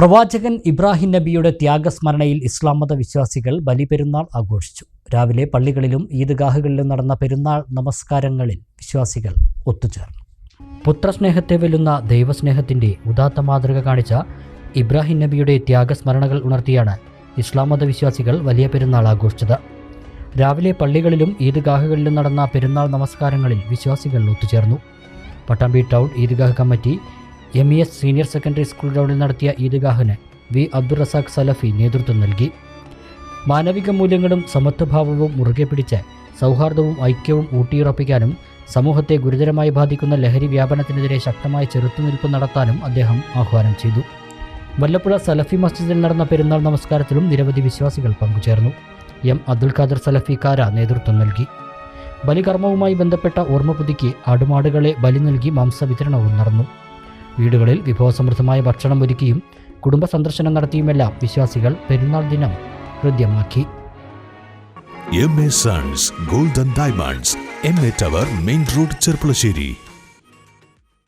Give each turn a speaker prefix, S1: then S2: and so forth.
S1: പ്രവാചകൻ ഇബ്രാഹിം നബിയുടെ ത്യാഗസ്മരണയിൽ ഇസ്ലാം മത വിശ്വാസികൾ ബലിപെരുന്നാൾ ആഘോഷിച്ചു. രാവിലെ പള്ളികളിലും ഈദ്ഗാഹുകളിലും നടന്ന പെരുന്നാൾ നമസ്കാരങ്ങളിൽ വിശ്വാസികൾ ഒത്തുചേർന്നു. പുത്രസ്നേഹത്തെ വെല്ലുന്ന ദൈവസ്നേഹത്തിന്റെ ഉദാത്ത മാതൃക കാണിച്ച ഇബ്രാഹിം നബിയുടെ ത്യാഗസ്മരണകൾ ഉണർത്തിയാണ് ഇസ്ലാം മത വിശ്വാസികൾ വലിയ പെരുന്നാൾ ആഘോഷിച്ചത്. രാവിലെ പള്ളികളിലും ഈദ്ഗാഹുകളിലും നടന്ന പെരുന്നാൾ നമസ്കാരങ്ങളിൽ വിശ്വാസികൾ ഒത്തുചേർന്നു. Pattambi town Eidgah committee M E S senior secondary school ഗ്രൗണ്ടിൽ നടത്തിയ ഈദ്ഗാഹിന് വി അബ്ദുൾ റസാഖ് സലഫി നേതൃത്വം നൽകി. മാനവിക മൂല്യങ്ങളും സമത്വഭാവവും മുറുകെ പിടിച്ച് സൗഹാർദ്ദവും ഐക്യവും ഊട്ടിയുറപ്പിക്കാനും സമൂഹത്തെ ഗുരുതരമായി ബാധിക്കുന്ന ലഹരി വ്യാപനത്തിനെതിരെ ശക്തമായ ചെറുത്തുനിൽപ്പ് നടത്താനും അദ്ദേഹം ആഹ്വാനം ചെയ്തു. വല്ലപ്പുഴ സലഫി മസ്ജിദിൽ നടന്ന പെരുന്നാൾ നമസ്കാരത്തിലും നിരവധി വിശ്വാസികൾ പങ്കുചേർന്നു. എം അബ്ദുൽ ഖാദർ സലഫി കാര നേതൃത്വം നൽകി. ബലികർമ്മവുമായി ബന്ധപ്പെട്ട ഓർമ്മ പുതുക്കി ആടുമാടുകളെ ബലി നൽകി മാംസവിതരണവും നടന്നു. വീടുകളിൽ വിഭവസമൃദ്ധമായ ഭക്ഷണം ഒരുക്കിയും കുടുംബ സന്ദർശനം നടത്തിയുമെല്ലാം വിശ്വാസികൾ പെരുന്നാൾ ദിനം ഹൃദ്യമാക്കി.
S2: M A sons golden diamonds M A tower main road Cherpulassery.